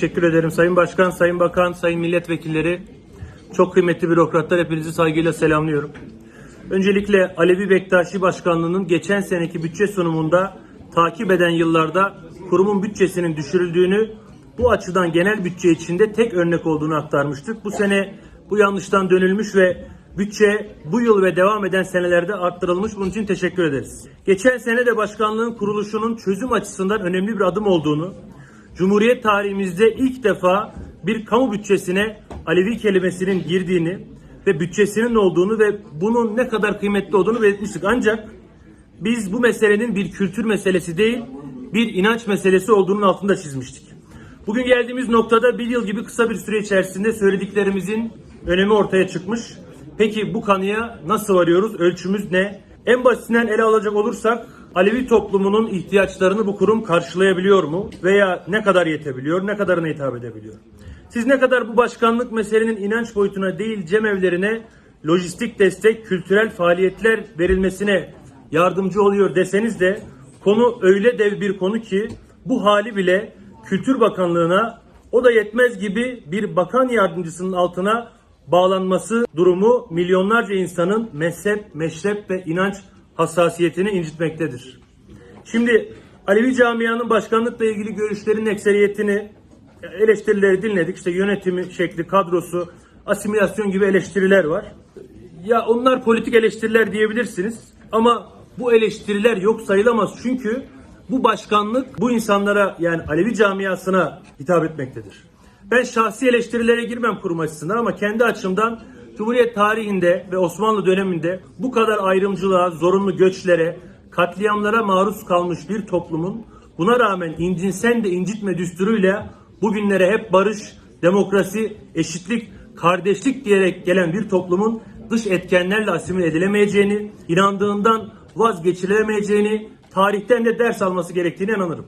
Teşekkür ederim Sayın Başkan, Sayın Bakan, Sayın Milletvekilleri. Çok kıymetli bürokratlar hepinizi saygıyla selamlıyorum. Öncelikle Alevi Bektaşi Başkanlığı'nın geçen seneki bütçe sunumunda takip eden yıllarda kurumun bütçesinin düşürüldüğünü, bu açıdan genel bütçe içinde tek örnek olduğunu aktarmıştık. Bu sene bu yanlıştan dönülmüş ve bütçe bu yıl ve devam eden senelerde arttırılmış. Bunun için teşekkür ederiz. Geçen sene de başkanlığın kuruluşunun çözüm açısından önemli bir adım olduğunu, Cumhuriyet tarihimizde ilk defa bir kamu bütçesine Alevi kelimesinin girdiğini ve bütçesinin olduğunu ve bunun ne kadar kıymetli olduğunu belirtmiştik. Ancak biz bu meselenin bir kültür meselesi değil, bir inanç meselesi olduğunun altında çizmiştik. Bugün geldiğimiz noktada bir yıl gibi kısa bir süre içerisinde söylediklerimizin önemi ortaya çıkmış. Peki bu kanıya nasıl varıyoruz? Ölçümüz ne? En basitinden ele alacak olursak Alevi toplumunun ihtiyaçlarını bu kurum karşılayabiliyor mu? Veya ne kadar yetebiliyor, ne kadarına hitap edebiliyor? Siz ne kadar bu başkanlık meselenin inanç boyutuna değil cemevlerine lojistik destek, kültürel faaliyetler verilmesine yardımcı oluyor deseniz de konu öyle dev bir konu ki bu hali bile Kültür Bakanlığı'na o da yetmez gibi bir bakan yardımcısının altına bağlanması durumu milyonlarca insanın mezhep, meşrep ve inanç hassasiyetini incitmektedir. Şimdi Alevi camianın başkanlıkla ilgili görüşlerin ekseriyetini eleştirileri dinledik. İşte yönetimi şekli, kadrosu, asimilasyon gibi eleştiriler var. Ya onlar politik eleştiriler diyebilirsiniz ama bu eleştiriler yok sayılamaz çünkü bu başkanlık bu insanlara yani Alevi camiasına hitap etmektedir. Ben şahsi eleştirilere girmem kurum açısından ama kendi açımdan Cumhuriyet tarihinde ve Osmanlı döneminde bu kadar ayrımcılığa, zorunlu göçlere, katliamlara maruz kalmış bir toplumun buna rağmen incinsen de incitme düsturuyla bugünlere hep barış, demokrasi, eşitlik, kardeşlik diyerek gelen bir toplumun dış etkenlerle asimile edilemeyeceğini, inandığından vazgeçilemeyeceğini, tarihten de ders alması gerektiğine inanırım.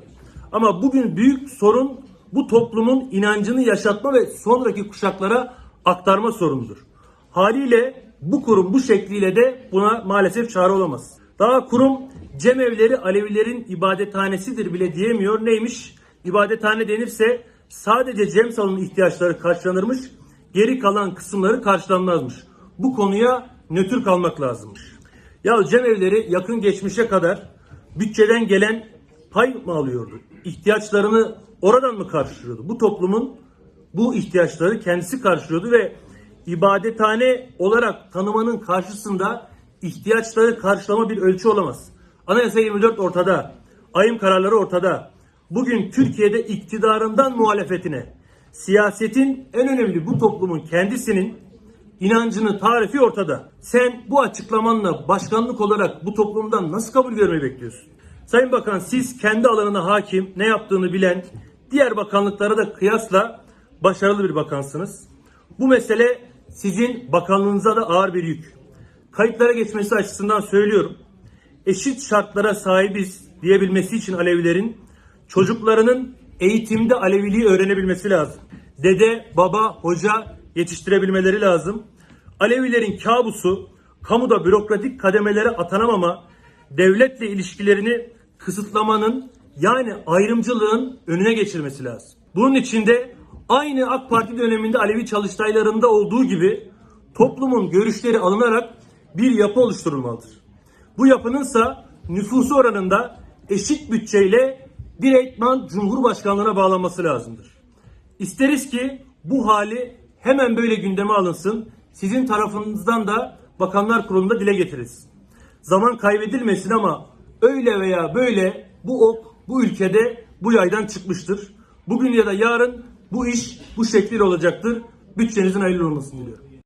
Ama bugün büyük sorun bu toplumun inancını yaşatma ve sonraki kuşaklara aktarma sorunudur. Haliyle bu kurum bu şekliyle de buna maalesef çare olamaz. Daha kurum cemevleri Alevilerin ibadethanesidir bile diyemiyor. Neymiş? İbadethane denirse sadece cem salonu ihtiyaçları karşılanırmış, geri kalan kısımları karşılanmazmış. Bu konuya nötr kalmak lazımmış. Ya cemevleri yakın geçmişe kadar bütçeden gelen pay mı alıyordu? İhtiyaçlarını oradan mı karşılıyordu? Bu toplumun bu ihtiyaçları kendisi karşılıyordu ve ibadethane olarak tanımanın karşısında ihtiyaçları karşılama bir ölçü olamaz. Anayasa 24 ortada. Ayım kararları ortada. Bugün Türkiye'de iktidarından muhalefetine siyasetin en önemli bu toplumun kendisinin inancını tarifi ortada. Sen bu açıklamanla başkanlık olarak bu toplumdan nasıl kabul görmeyi bekliyorsun? Sayın Bakan siz kendi alanına hakim, ne yaptığını bilen, diğer bakanlıklara da kıyasla başarılı bir bakansınız. Bu mesele sizin bakanlığınıza da ağır bir yük. Kayıtlara geçmesi açısından söylüyorum. Eşit şartlara sahibiz diyebilmesi için Alevilerin çocuklarının eğitimde Aleviliği öğrenebilmesi lazım. Dede, baba, hoca yetiştirebilmeleri lazım. Alevilerin kabusu kamuda bürokratik kademelere atanamama, devletle ilişkilerini kısıtlamanın yani ayrımcılığın önüne geçirmesi lazım. Bunun içinde aynı AK Parti döneminde Alevi çalıştaylarında olduğu gibi toplumun görüşleri alınarak bir yapı oluşturulmalıdır. Bu yapınınsa nüfusu oranında eşit bütçeyle direktman Cumhurbaşkanlığına bağlanması lazımdır. İsteriz ki bu hali hemen böyle gündeme alınsın. Sizin tarafınızdan da Bakanlar Kurulu'nda dile getirilsin. Zaman kaybedilmesin ama öyle veya böyle bu ok bu ülkede bu yaydan çıkmıştır. Bugün ya da yarın bu iş bu şekliyle olacaktır. Bütçenizin hayırlı olmasını diliyorum.